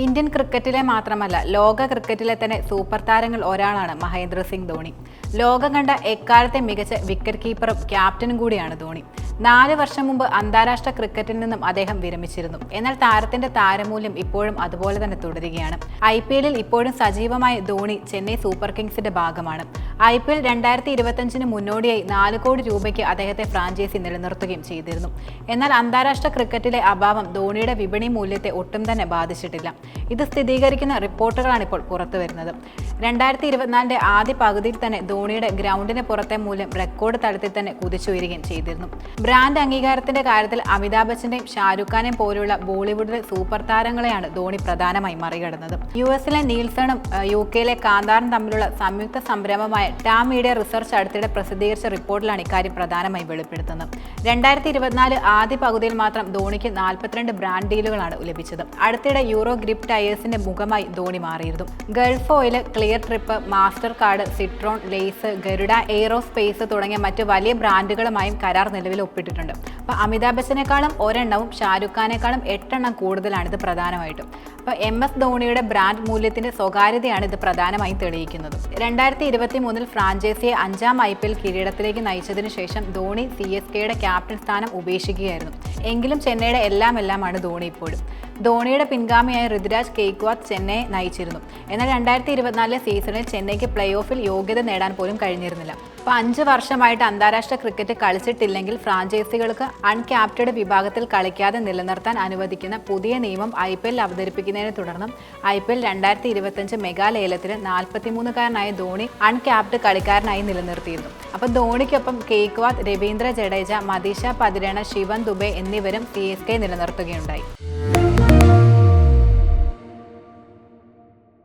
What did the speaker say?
Indian ക്രിക്കറ്റിലെ മാത്രമല്ല ലോക ക്രിക്കറ്റിലെ തന്നെ സൂപ്പർ താരങ്ങൾ ഒരാളാണ് മഹേന്ദ്ര സിംഗ് ധോണി. ലോകം കണ്ട എക്കാലത്തെ മികച്ച വിക്കറ്റ് കീപ്പറും ക്യാപ്റ്റനും കൂടിയാണ് ധോണി. നാല് വർഷം മുമ്പ് അന്താരാഷ്ട്ര ക്രിക്കറ്റിൽ നിന്നും അദ്ദേഹം വിരമിച്ചിരുന്നു. എന്നാൽ താരത്തിന്റെ താരമൂല്യം ഇപ്പോഴും അതുപോലെ തന്നെ തുടരുകയാണ്. ഐ പി എല്ലിൽ ഇപ്പോഴും സജീവമായ ധോണി ചെന്നൈ സൂപ്പർ കിങ്സിന്റെ ഭാഗമാണ്. ഐ പി എൽ രണ്ടായിരത്തി ഇരുപത്തഞ്ചിന് മുന്നോടിയായി നാല് കോടി രൂപയ്ക്ക് അദ്ദേഹത്തെ ഫ്രാഞ്ചൈസി നിലനിർത്തുകയും ചെയ്തിരുന്നു. എന്നാൽ അന്താരാഷ്ട്ര ക്രിക്കറ്റിലെ അഭാവം ധോണിയുടെ വിപണി മൂല്യത്തെ ഒട്ടും തന്നെ ബാധിച്ചിട്ടില്ല. ഇത് സ്ഥിരീകരിക്കുന്ന റിപ്പോർട്ടുകളാണ് ഇപ്പോൾ പുറത്തു വരുന്നത്. രണ്ടായിരത്തി ഇരുപത്തിനാലിന്റെ ആദ്യ പകുതിയിൽ തന്നെ ധോണിയുടെ ഗ്രൗണ്ടിന് പുറത്തെ മൂല്യം റെക്കോർഡ് തലത്തിൽ തന്നെ കുതിച്ചുയരുകയും ചെയ്തിരുന്നു. ബ്രാൻഡ് അംഗീകാരത്തിന്റെ കാര്യത്തിൽ അമിതാഭ് ബച്ചന്റെയും ഷാരൂഖ് ഖാനെയും പോലുള്ള ബോളിവുഡിലെ സൂപ്പർ താരങ്ങളെയാണ് ധോണി പ്രധാനമായി മറികടന്നത്. യു എസിലെ നീൽസണും യു കെയിലെ കാന്താറും തമ്മിലുള്ള സംയുക്ത സംരംഭമായ ടാം മീഡിയ റിസർച്ച് അടുത്തിടെ പ്രസിദ്ധീകരിച്ച റിപ്പോർട്ടിലാണ് ഇക്കാര്യം പ്രധാനമായി വെളിപ്പെടുത്തുന്നത്. രണ്ടായിരത്തി ഇരുപത്തിനാല് ആദ്യ പകുതിയിൽ മാത്രം ധോണിക്ക് നാൽപ്പത്തിരണ്ട് ബ്രാൻഡ് ഡീലുകളാണ് ലഭിച്ചത്. അടുത്തിടെ യൂറോ ഗ്രിപ്പ് ടയേഴ്സിന്റെ മുഖമായി ധോണി മാറിയിരുന്നു. Gulf oil Cleartrip Mastercard Citroen Lay's Garuda Aerospace തുടങ്ങിയ മറ്റ് വലിയ ബ്രാൻഡുകളുമായും കരാർ നിലവിൽ ഒപ്പിട്ടിട്ടുണ്ട്. അപ്പോൾ അമിതാഭ് ബച്ചനേക്കാളും ഒരെണ്ണവും ഷാരൂഖ് ഖാനേക്കാളും എട്ടെണ്ണം കൂടുതലാണ് ഇത് പ്രധാനമായിട്ടും. അപ്പോൾ എം എസ് ധോണിയുടെ ബ്രാൻഡ് മൂല്യത്തിന്റെ സ്വകാര്യതയാണ് ഇത് പ്രധാനമായും തെളിയിക്കുന്നത്. രണ്ടായിരത്തി ഇരുപത്തി മൂന്നിൽ ഫ്രാഞ്ചൈസിയെ അഞ്ചാം ഐ പി എൽ കിരീടത്തിലേക്ക് നയിച്ചതിനു ശേഷം ധോണി സി എസ് കെയുടെ ക്യാപ്റ്റൻ സ്ഥാനം ഉപേക്ഷിക്കുകയായിരുന്നു. എങ്കിലും ചെന്നൈയുടെ എല്ലാം എല്ലാമാണ് ധോണി ഇപ്പോഴും. ധോണിയുടെ പിൻഗാമിയായ ഋതുരാജ് കേക്വാത്ത് ചെന്നൈ നയിച്ചിരുന്നു. എന്നാൽ രണ്ടായിരത്തി ഇരുപത്തിനാലിലെ സീസണിൽ ചെന്നൈക്ക് പ്ലേ ഓഫിൽ യോഗ്യത നേടാൻ പോലും കഴിഞ്ഞിരുന്നില്ല. അപ്പോൾ അഞ്ച് വർഷമായിട്ട് അന്താരാഷ്ട്ര ക്രിക്കറ്റ് കളിച്ചിട്ടില്ലെങ്കിൽ ഫ്രാഞ്ചൈസികൾക്ക് അൺക്യാപ്റ്റഡ് വിഭാഗത്തിൽ കളിക്കാതെ നിലനിർത്താൻ അനുവദിക്കുന്ന പുതിയ നിയമം ഐ പി എൽ അവതരിപ്പിക്കുന്നതിനെ തുടർന്നും ഐ പി എൽ രണ്ടായിരത്തി ഇരുപത്തഞ്ച് മെഗാ ലേലത്തിൽ നാൽപ്പത്തിമൂന്നുകാരനായ ധോണി അൺക്യാപ്ഡ് കളിക്കാരനായി നിലനിർത്തിയിരുന്നു. അപ്പോൾ ധോണിക്കൊപ്പം കേക്വാദ് രവീന്ദ്ര ജഡേജ മദീഷ പതിരേണ ശിവൻ ദുബെ എന്നിവരും സി എസ് കെ നിലനിർത്തുകയുണ്ടായി.